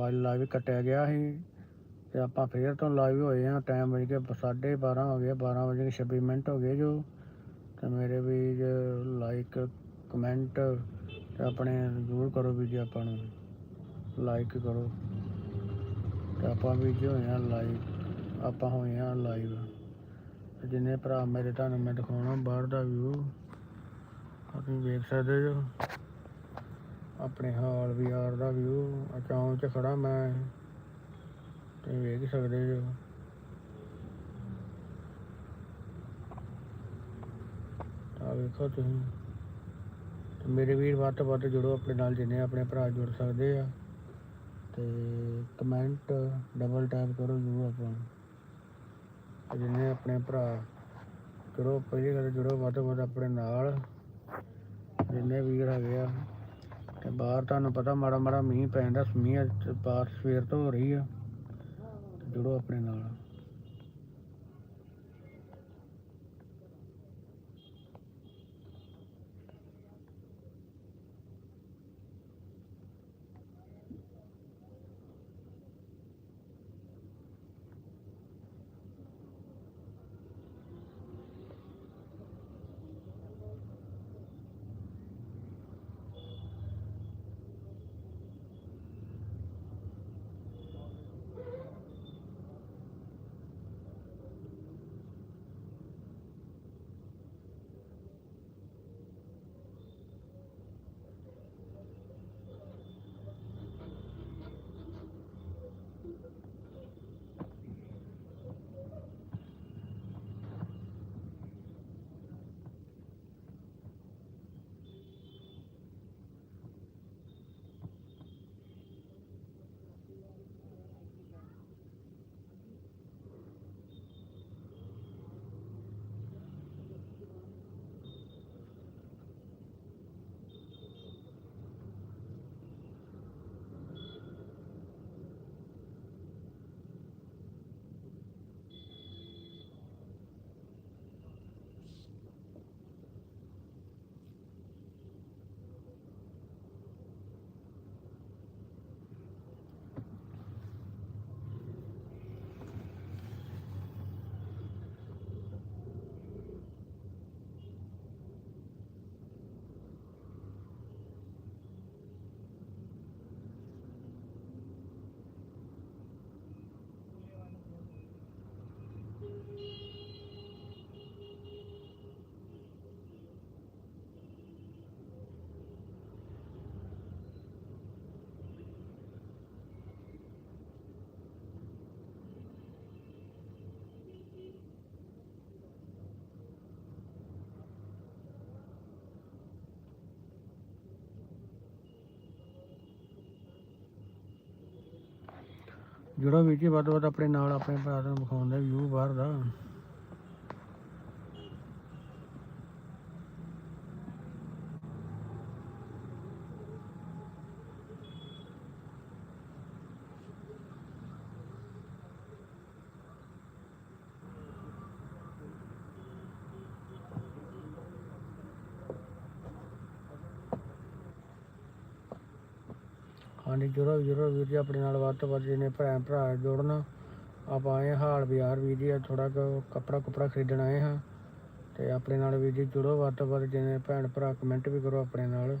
Mobile live ਕੱਟਿਆ ਗਿਆ ਸੀ ਤੇ ਆਪਾਂ ਫੇਰ ਤੋਂ ਲਾਈਵ ਹੋਏ ਆ ਟਾਈਮ ਵਜ ਕੇ 12:30 ਹੋ ਗਏ 12 ਵਜੇ ਕੇ 26 ਮਿੰਟ ਹੋ ਗਏ ਜੋ। ਤੇ ਮੇਰੇ ਵੀ ਲਾਈਕ ਕਮੈਂਟ ਤੇ ਆਪਣੇ ਜ਼ਰੂਰ ਕਰੋ ਵੀ ਜੀ ਆਪਾਂ ਨੂੰ ਲਾਈਕ ਕਰੋ। ਤੇ ਆਪਾਂ ਵੀ ਜੀ ਹੋਏ ਆ ਲਾਈਵ ਆਪਾਂ ਹੋਏ ਆ ਲਾਈਵ ਜਿੰਨੇ ਭਰਾ ਮੇਰੇ ਤੁਹਾਨੂੰ ਮੈਂ ਦਿਖਾਉਣਾ ਬਾਹਰ ਦਾ ਵਿਊ ਤੁਸੀਂ ਵੇਖ ਸਕਦੇ ਜੋ ਆਪਣੇ ਹਾਲ ਬਾਜ਼ਾਰ ਦਾ ਵਿਊ ਅਚਾਉਂ ਚ ਖੜਾ ਮੈਂ। ਤੁਸੀਂ ਵੇਖ ਸਕਦੇ ਜੋ ਆ ਵੇਖੋ ਤੁਸੀਂ। ਮੇਰੇ ਵੀਰ ਵੱਧ ਤੋਂ ਵੱਧ ਜੁੜੋ ਆਪਣੇ ਨਾਲ ਜਿੰਨੇ ਆਪਣੇ ਭਰਾ ਜੁੜ ਸਕਦੇ ਆ। ਤੇ ਕਮੈਂਟ ਡਬਲ ਟੈਪ ਕਰੋ ਜਰੂਰ ਆਪਾਂ। ਜਿੰਨੇ ਆਪਣੇ ਭਰਾ ਜੁੜੋ, ਪਹਿਲੀ ਗੱਲ ਜੁੜੋ ਵੱਧ ਤੋਂ ਵੱਧ ਆਪਣੇ ਨਾਲ। ਜਿੰਨੇ ਵੀਰ ਹੈਗੇ ਆ। ਤੇ ਬਾਹਰ ਤੁਹਾਨੂੰ ਪਤਾ ਮਾੜਾ ਮਾੜਾ ਮੀਂਹ ਪੈਂਦਾ ਮੀਂਹ ਅੱਜ ਬਾਰਿਸ਼ ਸਵੇਰ ਤੋਂ ਹੋ ਰਹੀ ਆ। ਤੇ ਜੁੜੋ ਆਪਣੇ ਨਾਲ। ਜਿਹੜਾ ਵੀਰ ਜੀ ਵੱਧ ਤੋਂ ਵੱਧ ਆਪਣੇ ਨਾਲ ਆਪਣੇ ਭਰਾ ਨੂੰ ਵਿਖਾਉਂਦਾ ਵਿਊ ਬਾਹਰ ਦਾ। ਹਾਂਜੀ, ਜਰੂਰ ਜਰੂਰ ਵੀਰ ਜੀ, ਆਪਣੇ ਨਾਲ ਵੱਧ ਤੋਂ ਵੱਧ ਜਿਹਨੇ ਭੈਣ ਭਰਾ ਜੁੜਨ, ਆਪਾਂ ਆਏ ਹਾਂ ਹਾਲ ਬਾਜ਼ਾਰ ਵੀਰ ਜੀ ਥੋੜਾ ਕੱਪੜਾ ਕੁਪੜਾ ਖਰੀਦਣ ਆਏ ਹਾਂ। ਤੇ ਆਪਣੇ ਨਾਲ ਵੀਰ ਜੀ ਜੁੜੋ ਵੱਧ ਤੋਂ ਵੱਧ ਜਿਹਨੇ ਭੈਣ ਭਰਾ ਕਮੈਂਟ ਵੀ ਕਰੋ ਆਪਣੇ ਨਾਲ।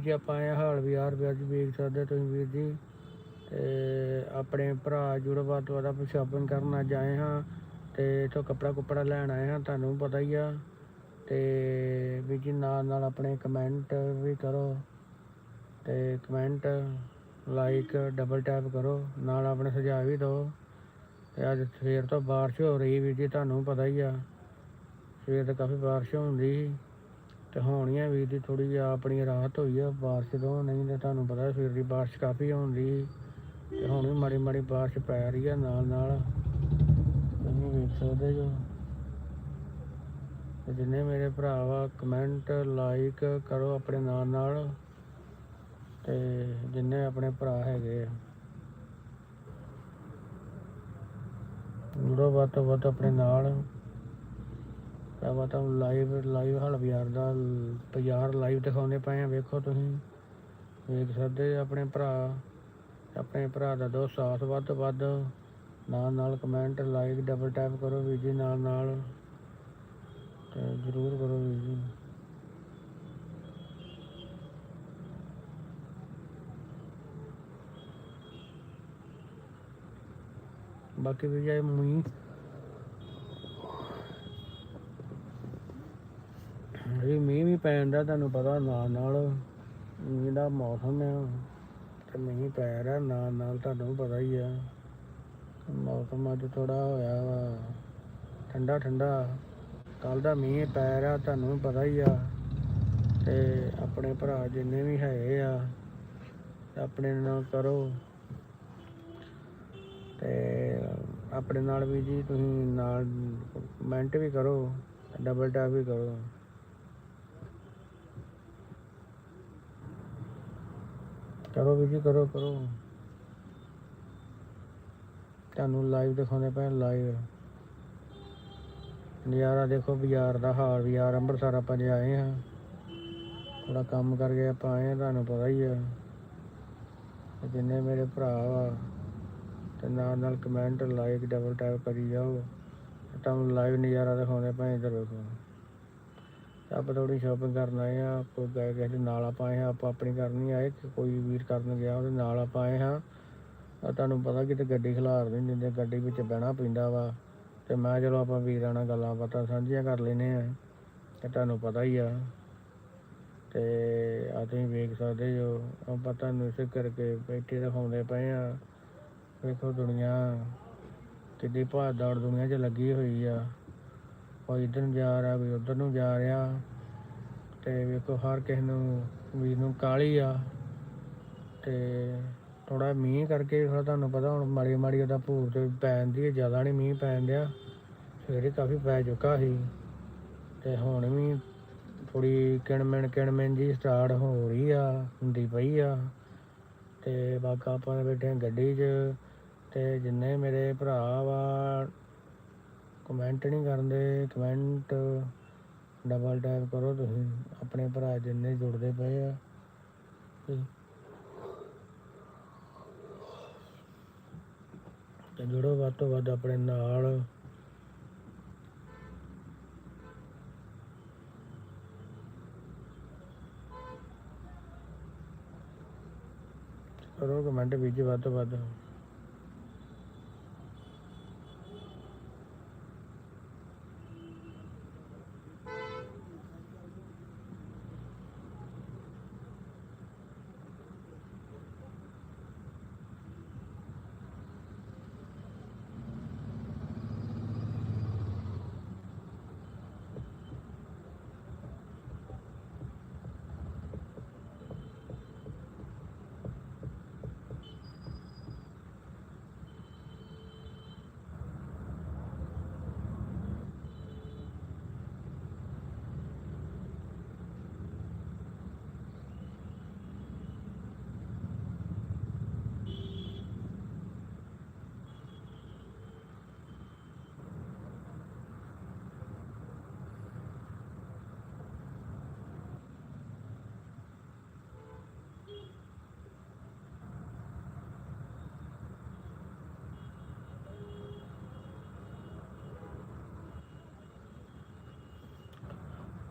ਹਾਂਜੀ ਵੀਰ ਜੀ ਆਪਾਂ ਆਏ ਹਾਂ ਹਾਲ ਬਾਜ਼ਾਰ ਵੀ ਅੱਜ ਵੇਖ ਸਕਦੇ ਤੁਸੀਂ ਵੀਰ ਜੀ, ਤੇ ਆਪਣੇ ਭਰਾ ਜੁੜੋ ਵੱਧ ਤੋਂ ਵੱਧ ਆਪਾਂ ਸ਼ਾਪਿੰਗ ਕਰਨ ਅੱਜ ਆਏ ਹਾਂ ਤੇ ਇੱਥੋਂ ਕੱਪੜਾ ਕੁਪੜਾ ਲੈਣ ਆਏ ਹਾਂ, ਤੁਹਾਨੂੰ ਪਤਾ ਹੀ ਆ। ਤੇ ਵੀਰ ਜੀ ਨਾਲ ਨਾਲ ਆਪਣੇ ਕਮੈਂਟ ਵੀ ਕਰੋ ਤੇ ਕਮੈਂਟ ਲਾਈਕ ਡਬਲ ਟੈਪ ਕਰੋ, ਨਾਲ ਆਪਣੇ ਸੁਝਾਅ ਵੀ ਦਿਓ। ਤੇ ਅੱਜ ਸਵੇਰ ਤੋਂ ਬਾਰਿਸ਼ ਹੋ ਰਹੀ ਵੀਰ ਜੀ, ਤੁਹਾਨੂੰ ਪਤਾ ਹੀ ਆ। ਸਵੇਰ ਤੋਂ ਕਾਫੀ ਬਾਰਿਸ਼ ਹੁੰਦੀ ਸੀ। ਤੇ ਹੋਣੀ ਆ ਵੀਰ ਦੀ ਥੋੜੀ ਜਿਹੀ ਆਪਣੀ ਰਾਹਤ ਹੋਈ ਆ, ਬਾਰਿਸ਼ ਤੋਂ ਨਹੀਂ ਤਾਂ ਤੁਹਾਨੂੰ ਪਤਾ ਸਵੇਰ ਦੀ ਬਾਰਿਸ਼ ਕਾਫੀ ਹੁੰਦੀ ਤੇ ਹੁਣ ਵੀ ਮਾੜੀ ਮਾੜੀ ਬਾਰਿਸ਼ ਪੈ ਰਹੀ ਆ ਨਾਲ ਨਾਲ। ਤੁਸੀਂ ਵੇਖ ਸਕਦੇ ਜੋ। ਜਿੰਨੇ ਮੇਰੇ ਭਰਾ ਵਾ ਕਮੈਂਟ ਲਾਈਕ ਕਰੋ ਆਪਣੇ ਨਾਲ ਨਾਲ। ਤੇ ਜਿੰਨੇ ਆਪਣੇ ਭਰਾ ਹੈਗੇ ਆ। ਜੁੜੋ ਵੱਧ ਤੋਂ ਵੱਧ ਆਪਣੇ ਨਾਲ। ਆਪਾਂ ਤੁਹਾਨੂੰ ਲਾਈਵ ਲਾਈਵ ਹਲ ਬਾਜ਼ਾਰ ਦਾ ਲ- ਬਾਜ਼ਾਰ ਲਾਈਵ ਦਿਖਾਉਂਦੇ ਪਏ ਆ ਵੇਖੋ ਤੁਸੀਂ। ਵੇਖ ਸਕਦੇ ਆਪਣੇ ਭਰਾ ਆਪਣੇ ਭਰਾ ਦਾ ਦੋ ਸਾਥ ਵੱਧ ਤੋਂ ਵੱਧ। ਨਾਲ ਨਾਲ ਕਮੈਂਟ ਲਾਈਕ ਡਬਲ ਟੈਪ ਕਰੋ ਵੀਰ ਜੀ, ਨਾਲ ਨਾਲ। ਤੇ ਜ਼ਰੂਰ ਕਰੋ ਵੀਰ ਜੀ। ਬਾਕੀ ਵੀ ਜਾਏ ਮੂੰਹ ਇਹ ਮੀਂਹ ਵੀ ਪੈਣ ਦਾ ਤੁਹਾਨੂੰ ਪਤਾ ਨਾਲ ਨਾਲ ਮੀਂਹ ਦਾ ਮੌਸਮ ਆ, ਤੇ ਮੀਂਹ ਪੈ ਰਿਹਾ ਨਾਲ ਨਾਲ ਤੁਹਾਨੂੰ ਪਤਾ ਹੀ ਆ। ਮੌਸਮ ਅੱਜ ਥੋੜਾ ਹੋਇਆ ਵਾ, ਠੰਡਾ ਠੰਡਾ। ਕੱਲ ਦਾ ਮੀਂਹ ਪੈ ਰਿਹਾ, ਤੁਹਾਨੂੰ ਪਤਾ ਹੀ ਆ। ਤੇ ਆਪਣੇ ਭਰਾ ਜਿੰਨੇ ਵੀ ਹੈਗੇ ਆ, ਆਪਣੇ ਨਾਲ ਕਰੋ। ਤੇ ਆਪਣੇ ਨਾਲ ਵੀ ਜੀ ਤੁਸੀਂ ਨਾਲ ਕਮੈਂਟ ਵੀ ਕਰੋ ਡਬਲ ਟੈਪ ਵੀ ਕਰੋ। ਕਰੋ ਵੀ ਜੀ, ਕਰੋ ਕਰੋ। ਤੁਹਾਨੂੰ ਲਾਈਵ ਦਿਖਾਉਂਦੇ ਪਏ ਲਾਈਵ ਨਜ਼ਾਰਾ ਦੇਖੋ, ਬਾਜ਼ਾਰ ਦਾ ਹਾਲ, ਬਾਜ਼ਾਰ ਅੰਮ੍ਰਿਤਸਰ ਆਪਾਂ ਜੇ ਆਏ ਹਾਂ। ਥੋੜਾ ਕੰਮ ਕਰਕੇ ਆਪਾਂ ਆਏ ਹਾਂ, ਤੁਹਾਨੂੰ ਪਤਾ ਹੀ ਆ। ਜਿੰਨੇ ਮੇਰੇ ਭਰਾ ਵਾ ਤੇ ਨਾਲ ਨਾਲ ਕਮੈਂਟ ਲਾਈਕ ਡਬਲ ਟੈਪ ਕਰੀ ਜਾਓ। ਤੁਹਾਨੂੰ ਲਾਈਵ ਨਜ਼ਾਰਾ ਦਿਖਾਉਂਦੇ ਪਏ ਇੱਧਰ ਵੇਖੋ। ਆਪਾਂ ਥੋੜੀ ਸ਼ਾਪਿੰਗ ਕਰਨ ਆਏ ਆ ਕੋਈ ਗਏ ਕਿਸੇ ਦੇ ਨਾਲ ਆਪਾਂ ਆਏ ਹਾਂ, ਆਪਾਂ ਆਪਣੀ ਕਰਨੀ ਆਏ, ਕਿ ਕੋਈ ਵੀਰ ਕਰਨ ਗਿਆ ਉਹਦੇ ਨਾਲ ਆਪਾਂ ਆਏ ਹਾਂ। ਤਾਂ ਤੁਹਾਨੂੰ ਪਤਾ ਕਿਤੇ ਗੱਡੀ ਖਿਲਾਰ ਨਹੀਂ ਦਿੰਦੇ ਗੱਡੀ ਵਿੱਚ ਬਹਿਣਾ ਪੈਂਦਾ ਵਾ। ਤੇ ਮੈਂ ਚਲੋ ਆਪਾਂ ਵੀਰਾਂ ਨਾਲ ਗੱਲਾਂ ਬਾਤਾਂ ਸਾਂਝੀਆਂ ਕਰ ਲੈਨੇ ਆ ਤੇ ਤੁਹਾਨੂੰ ਪਤਾ ਹੀ ਆ। ਤੇ ਆ ਤੁਸੀਂ ਵੇਖ ਸਕਦੇ ਜੋ ਆਪਾਂ ਤੁਹਾਨੂੰ ਇਸੇ ਕਰਕੇ ਬੈਠੇ ਦਿਖਾਉਂਦੇ ਪਏ ਆ ਵੇਖੋ ਦੁਨੀਆ, ਕਿੱਡੀ ਭਾਗ ਦੌੜ ਦੁਨੀਆ 'ਚ ਲੱਗੀ ਹੋਈ ਆ। ਕੋਈ ਇੱਧਰ ਨੂੰ ਜਾ ਰਿਹਾ, ਕੋਈ ਉੱਧਰ ਨੂੰ ਜਾ ਰਿਹਾ। ਤੇ ਵੇਖੋ, ਹਰ ਕਿਸੇ ਨੂੰ, ਵੀਰ ਨੂੰ ਕਾਲੀ ਆ। ਤੇ ਥੋੜਾ ਮੀਂਹ ਕਰਕੇ ਥੋੜਾ ਤੁਹਾਨੂੰ ਪਤਾ ਹੁਣ ਮਾੜੀ ਮਾੜੀ ਉਹਦਾ ਭੂਰ ਤੇ ਪੈਂਦੀ ਹੈ ਜ਼ਿਆਦਾ ਨਹੀਂ ਮੀਂਹ ਪੈਣ ਡਿਆ। ਸਵੇਰੇ ਕਾਫੀ ਪੈ ਚੁੱਕਾ ਸੀ। ਤੇ ਹੁਣ ਵੀ ਥੋੜੀ ਕਿਣਮਣ ਕਿਣਮਣ ਜੀ ਸਟਾਰਟ ਹੋ ਰਹੀ ਆ, ਹੁੰਦੀ ਪਈ ਆ। ਤੇ ਬਾਕਾ ਆਪਾਂ ਬੈਠੇ ਗੱਡੀ 'ਚ। ਤੇ ਜਿੰਨੇ ਮੇਰੇ ਭਰਾ ਵਾ ਕਮੈਂਟ ਨਹੀਂ ਕਰਦੇ ਕਮੈਂਟ ਡਬਲ ਟੈਪ ਕਰੋ ਤੁਸੀਂ। ਆਪਣੇ ਭਰਾ ਜਿੰਨੇ ਜੁੜਦੇ ਪਏ ਆ। ਤੇ ਜੁੜੋ ਵੱਧ ਤੋਂ ਵੱਧ ਆਪਣੇ ਨਾਲ। ਕਰੋ ਕਮੈਂਟ ਵਿੱਚ ਵੱਧ ਤੋਂ ਵੱਧ।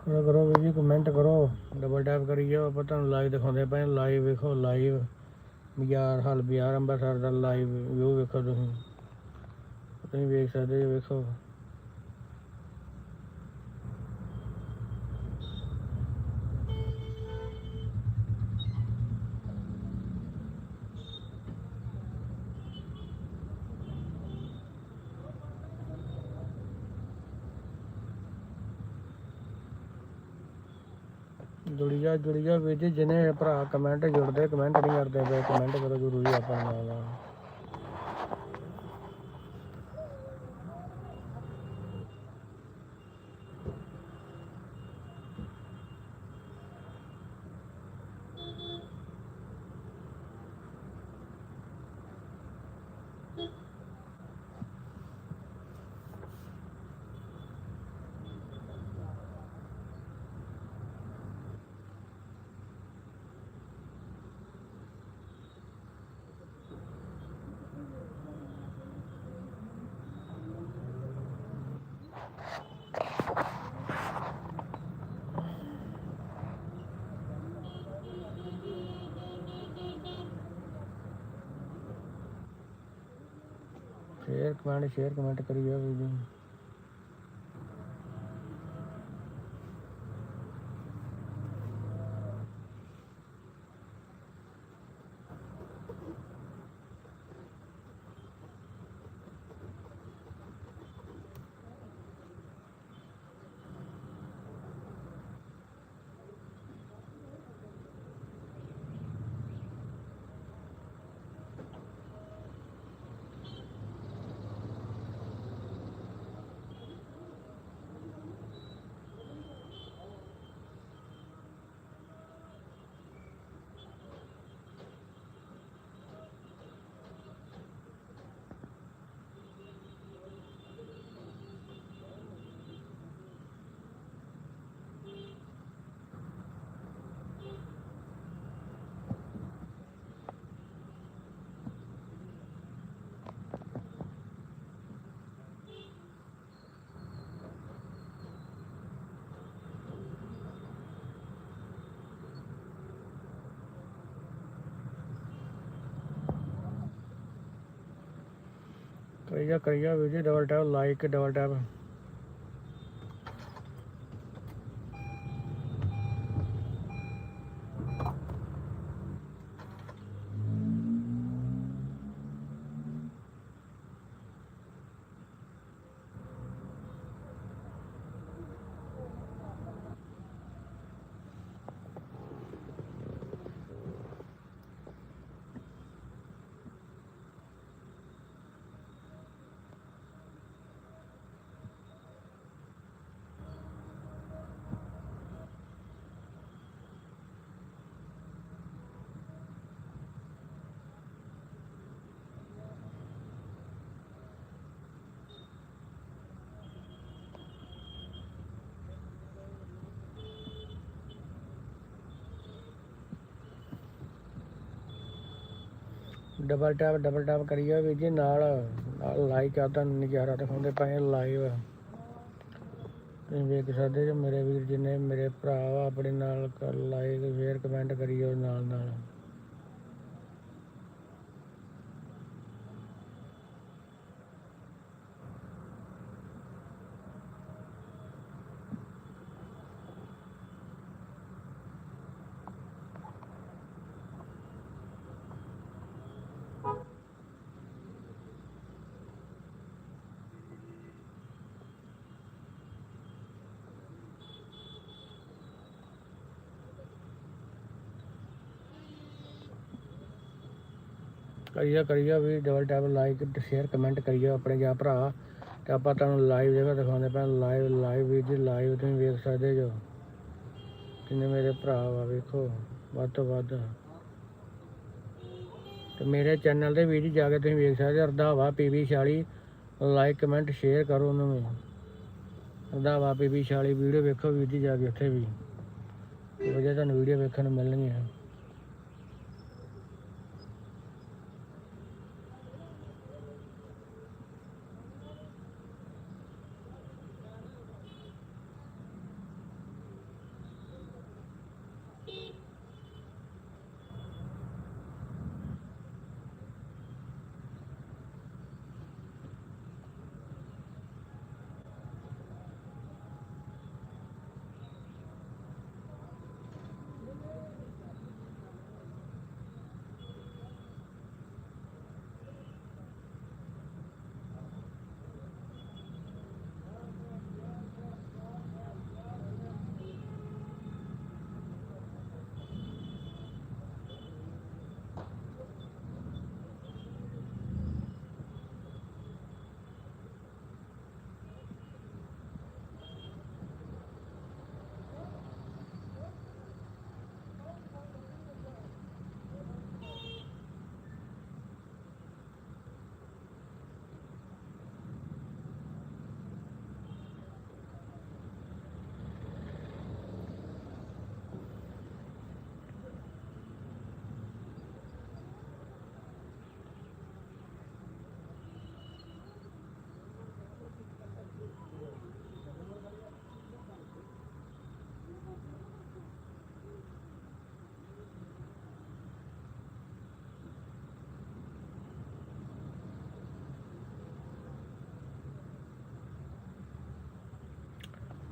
ਕਰੋ ਕਰੋ ਵੀ ਜੀ ਕਮੈਂਟ ਕਰੋ ਡਬਲ ਟੈਪ ਕਰੀ ਜਾਓ ਆਪਾਂ ਤੁਹਾਨੂੰ ਲਾਈਵ ਦਿਖਾਉਂਦੇ ਪਏ ਲਾਈਵ ਵੇਖੋ ਲਾਈਵ ਬਾਜ਼ਾਰ ਹਾਲ, ਬਾਜ਼ਾਰ ਅੰਮ੍ਰਿਤਸਰ ਦਾ ਲਾਈਵ ਵਿਊ ਵੇਖੋ ਤੁਸੀਂ। ਤੁਸੀਂ ਵੇਖ ਸਕਦੇ ਹੋ, ਵੇਖੋ। ਜੁੜੀ ਜਾ ਜੁੜੀ ਜਾ ਵੀਰ ਜੀ ਜਿਹਨੇ ਭਰਾ ਕਮੈਂਟ ਜੁੜਦੇ ਕਮੈਂਟ ਨਹੀਂ ਕਰਦੇ ਪਏ ਕਮੈਂਟ ਕਰੋ ਜ਼ਰੂਰੀ ਆਪਾਂ ਨਾਲ। ਸ਼ੇਅਰ ਕਮੈਂਟ ਸ਼ੇਅਰ ਕਮੈਂਟ ਕਰੀ ਜਾਓ ਵੀਰ ਜੀ ਕਰੀਆ ਜਾ double tap like double tap double tap double tap ਕਰੀਏ ਵੀਰ ਜੀ ਨਾਲ ਨਾਲ ਲਾਈਕ ਆ ਤੁਹਾਨੂੰ ਨਜ਼ਾਰਾ ਦਿਖਾਉਂਦੇ ਪਏ ਲਾਈਵ ਤੁਸੀਂ ਵੇਖ ਸਕਦੇ ਜੋ ਮੇਰੇ ਵੀਰ ਜਿੰਨੇ ਮੇਰੇ ਭਰਾ ਵਾ ਆਪਣੇ ਨਾਲ ਲਾਈਕ ਸ਼ੇਅਰ ਕਮੈਂਟ ਕਰੀਓ ਨਾਲ ਨਾਲ ਕਰੀਆ ਕਰੀਆ ਵੀ double tap like share comment ਕਰੀਓ ਆਪਣੇ ਜਾਂ ਭਰਾ। ਤੇ ਆਪਾਂ ਤੁਹਾਨੂੰ ਲਾਈਵ ਜਗ੍ਹਾ ਦਿਖਾਉਂਦੇ ਪਏ ਲਾਈਵ ਲਾਈਵ ਵੀ ਜੀ ਲਾਈਵ ਤੁਸੀਂ ਵੇਖ ਸਕਦੇ ਜੋ। ਕਿੰਨੇ ਮੇਰੇ ਭਰਾ ਵਾ, ਵੇਖੋ, ਵੱਧ ਤੋਂ ਵੱਧ। ਤੇ ਮੇਰੇ ਚੈਨਲ ਤੇ ਵੀਡੀਓ ਜਾ ਕੇ ਤੁਸੀਂ ਵੇਖ ਸਕਦੇ ਹੋ, Randhawa PV 46 like comment share ਕਰੋ ਉਹਨਾਂ ਨੂੰ ਰੰਧਾਵਾ ਪੀਵੀ 46 ਵੀਡੀਓ ਵੇਖੋ ਵੀਰ ਜਾ ਕੇ ਉੱਥੇ ਵੀ। ਵਜ੍ਹਾ ਤੁਹਾਨੂੰ ਵੀਡੀਓ ਵੇਖਣ ਨੂੰ ਮਿਲਣਗੀਆਂ।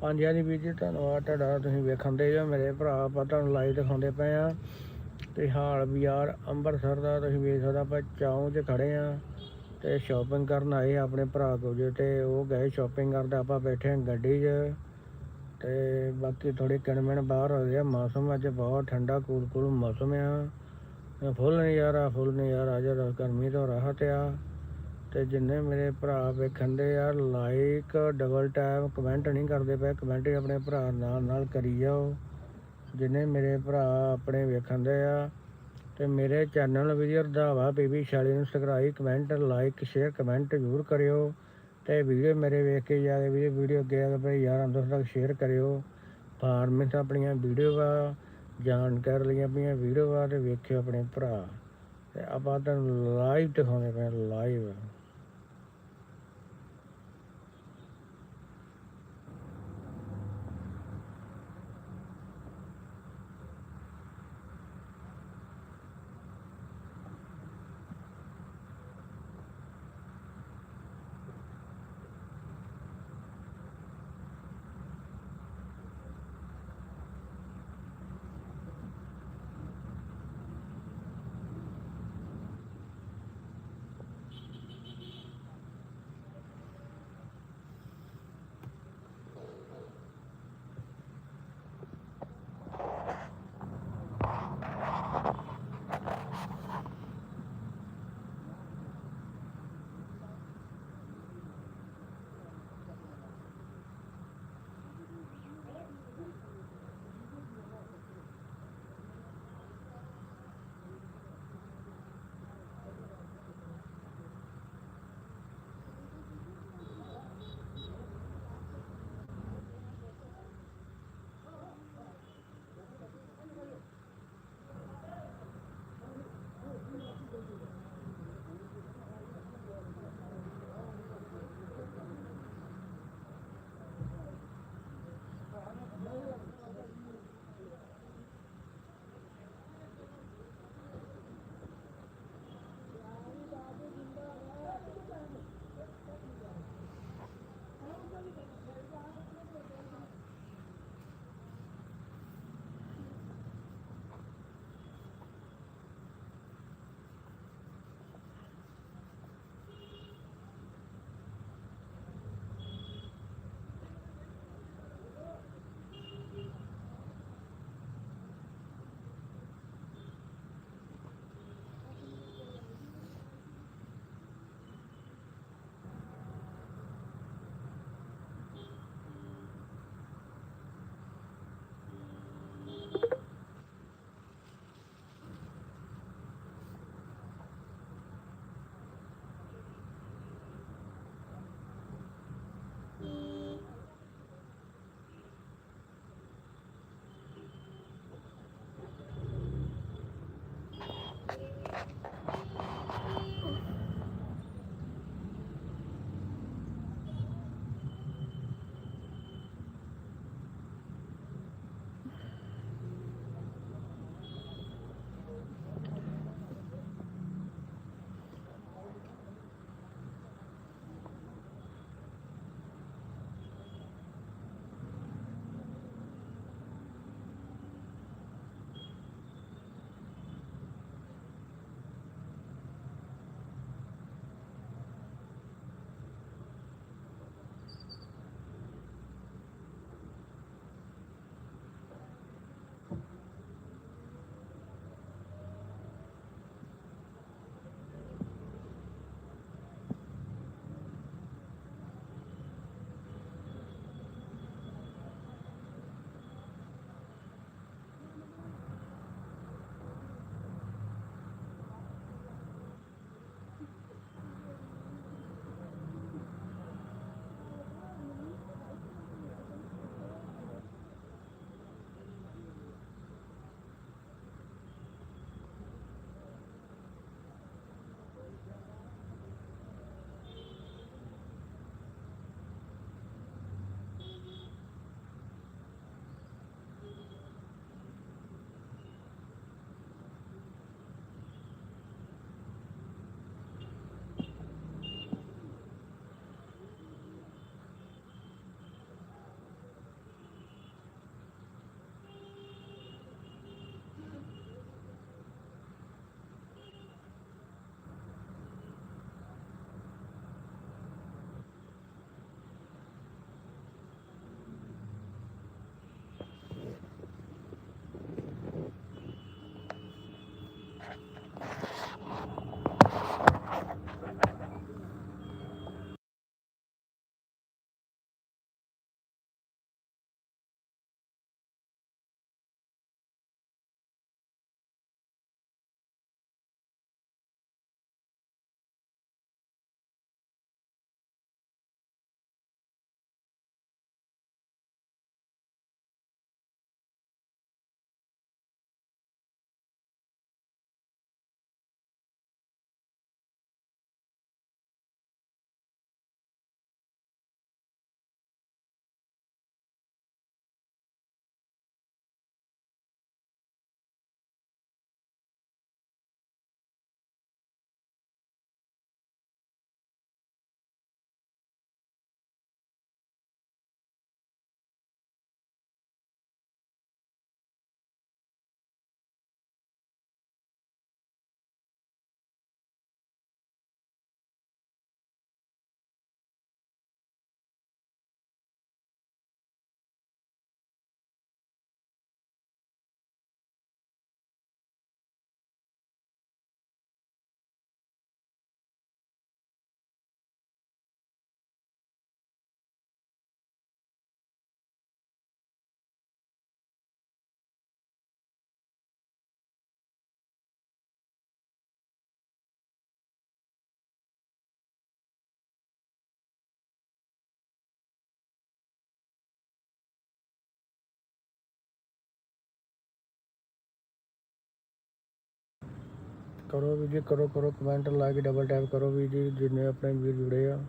ਹਾਂਜੀ ਹਾਂਜੀ ਵੀਰ ਜੀ, ਧੰਨਵਾਦ ਤੁਹਾਡਾ। ਤੁਸੀਂ ਵੇਖਣ ਦੇ ਜੋ ਮੇਰੇ ਭਰਾ, ਆਪਾਂ ਤੁਹਾਨੂੰ ਲਾਈਵ ਦਿਖਾਉਂਦੇ ਪਏ ਆ ਤੇ ਹਾਲ ਬਾਜ਼ਾਰ ਅੰਮ੍ਰਿਤਸਰ ਦਾ ਤੁਸੀਂ ਵੇਖ ਸਕਦੇ ਆਪਾਂ ਚੌਂਕ 'ਚ ਖੜੇ ਆ ਤੇ ਸ਼ਾਪਿੰਗ ਕਰਨ ਆਏ ਆਪਣੇ ਭਰਾ ਕੋਲ ਜੇ, ਤੇ ਉਹ ਗਏ ਸ਼ਾਪਿੰਗ ਕਰਦੇ ਆਪਾਂ ਬੈਠੇ ਆ ਗੱਡੀ 'ਚ। ਤੇ ਬਾਕੀ ਥੋੜੀ ਕਿਣਮਣ ਬਾਹਰ ਹੋ ਗਿਆ ਮੌਸਮ ਅੱਜ ਬਹੁਤ ਠੰਡਾ ਕੂਲ ਕੂਲ ਮੌਸਮ ਆ। ਫੁੱਲ ਨਜ਼ਾਰਾ ਫੁੱਲ ਨਜ਼ਾਰਾ ਜਿਹੜਾ ਗਰਮੀ ਤੋਂ ਰਾਹਤ ਆ। ਅਤੇ ਜਿੰਨੇ ਮੇਰੇ ਭਰਾ ਵੇਖਣ ਦੇ ਆ ਲਾਈਕ ਡਬਲ ਟੈਪ ਕਮੈਂਟ ਨਹੀਂ ਕਰਦੇ ਪਏ ਕਮੈਂਟ ਆਪਣੇ ਭਰਾ ਨਾਲ ਨਾਲ ਕਰੀ ਜਾਓ। ਜਿੰਨੇ ਮੇਰੇ ਭਰਾ ਆਪਣੇ ਵੇਖਣ ਦੇ ਆ, ਤੇ ਮੇਰੇ ਚੈਨਲ ਵੀ ਰਧਾਵਾ ਬੀਬੀ ਸ਼ਾਲੀ ਨੂੰ subscribe comment like share comment ਜ਼ਰੂਰ ਕਰਿਓ। ਤੇ ਵੀਡੀਓ ਮੇਰੇ ਵੇਖ ਕੇ ਜਾ ਕੇ ਵੀਡੀਓ ਵੀਡੀਓ ਅੱਗੇ ਆ ਕੇ ਭਾਈ ਯਾਰਾਂ ਦੋਸਤਾਂ ਤੱਕ ਸ਼ੇਅਰ ਕਰਿਓ। ਫਾਰਮਿੰਗ ਆਪਣੀਆਂ ਵੀਡੀਓ ਆ ਜਾਣਕਾਰੀ ਲਈ ਆਪਣੀਆਂ ਵੀਡੀਓ ਆ ਤੇ ਵੇਖਿਓ ਆਪਣੇ ਭਰਾ। ਤੇ ਆਪਾਂ ਤੁਹਾਨੂੰ ਲਾਈਵ ਦਿਖਾਉਂਦੇ ਪਏ ਲਾਈਵ ਕਰੋ ਵੀ ਜੀ, ਕਰੋ ਕਰੋ ਕਮੈਂਟ ਲਾ ਕੇ ਡਬਲ ਟੈਪ ਕਰੋ ਵੀ ਜੀ, ਜਿੰਨੇ ਆਪਣੇ ਵੀਰ ਜੁੜੇ ਆ।